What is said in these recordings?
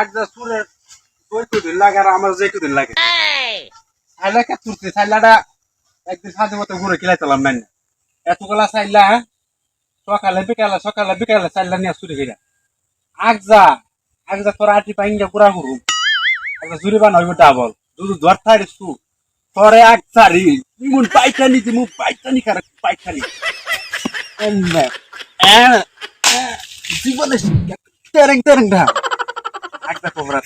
আগজা সুরের কুদিন লাগে আর আমার যে কুদিন লাগে। সাইলা কে তুলছি? সাইলাটা একদিন সাথে মতো ঘুরে কিলাইতাম না এতগুলা সাইলা হ্যাঁ? সকালে বিকালে সকালে বিকালে সাইলা নিয়ে শুরু করে আগজা আগজা তোর আটি পাইঙ্গা পুরা করু একটা জুরি বান হইব ডাবল। দুধ ধর থাই সু। তোরে আগ সারি মুন পাইখানি দিমু পাইখানি কার পাইখানি এমনে। এ জীবনে তেরেং তেরেং দা আগজা কোবরা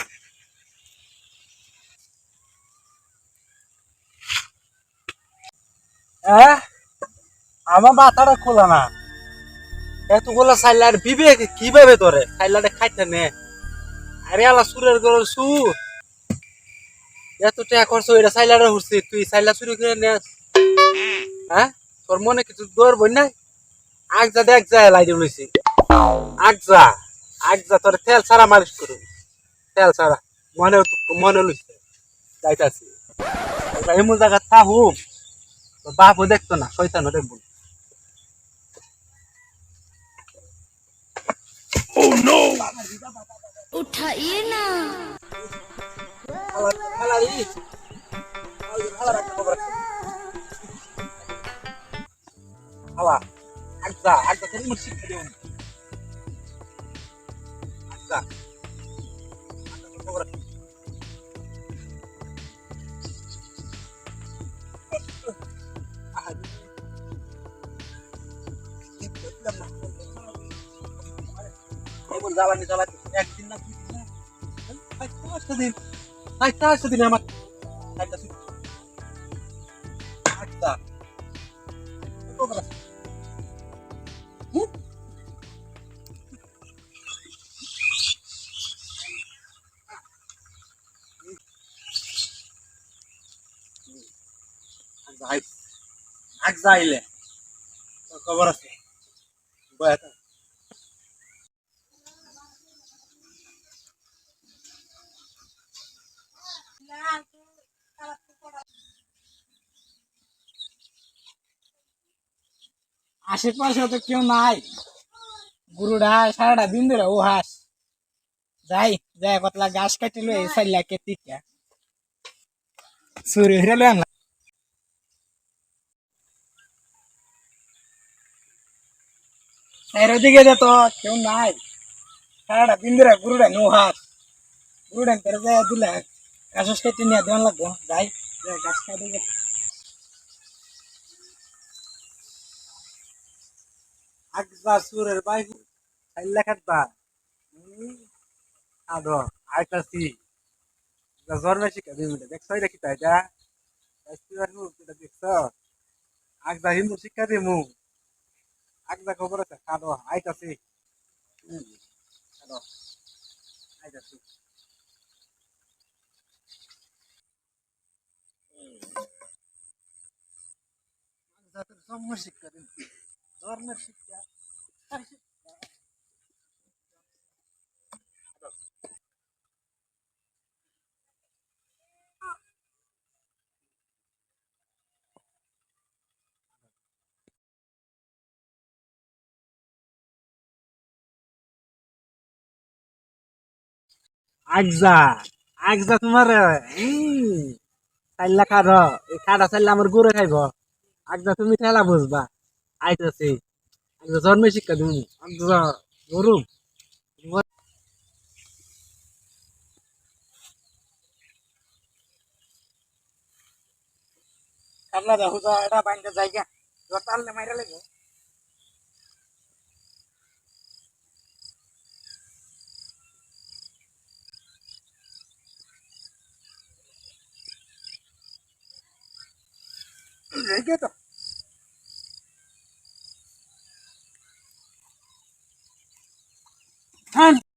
হ্যাঁ আমার মাথাটা খোলা না। এতগুলো সাইলার বিবেক কীভাবে ধরে? সাইলারে খাইতে নে। আরে আলা সুরের গর সু এত টাকা খরচ এটা সাইলারে হুরছি, তুই সাইলা চুরি করে নে। হ্যাঁ তোর মনে কিছু দৌড় বই নাই? আগ যা দেখ যা লাই লইছি। আগ যা আগ যা, তোর তেল সারা মালিশ করু তেল ছাড়া। মনে মনে লুচছে এমন জায়গা থাহু বাপও দেখতো না শৈতানও দেখব oh, উঠাইয়ে না। Olha lá. Agda, Agda, জ্বালানি জ্বালানি একদিন না দুই দিন পাঁচটা দিন। খবর আছে? বয়া আশেপাশে তো কেউ নাই। গুরুডা সারাটা দিন ধরে ও হাস। যাই যাই, কতলা গাছ কাটি লই সাইলা কে সুরে হিরে লই আনলা এর দিকে যে তো কেউ নাই। সারাটা দিন ধরে গুরুডা নো হাস। গুরুডা তেরে যায় দিলে গাছ কাটি নিয়ে দেওয়ান লাগবো। যাই যাই গাছ কাটি। আগজা সুরের বাইক সাইল্লা কাটবা আদো আইতাছি জন্মে শিখা দিবি দেখছ, এটা কি তাই এটা? এটা দেখছ? আগজা হিন্দু শিক্ষা দিমু আগজা খবর আছে কাদো আইতাছি কাদো আইতাছি আগজা তোর জন্ম শিক্ষা দিন ধর্মের আগজা আগজা তোমার চাইলা খার এই খাটা চাইলে আমার গরু খাইব। আগজা তুমি খেলা বুঝবা। আইতেছি আগজা জন্মে শিক্ষা দিবি আগজা গরু কাবলা দেখো তো এটা বাইন্দা জায়গা জটালে মাইরা লাগবে জায়গা তো Honey.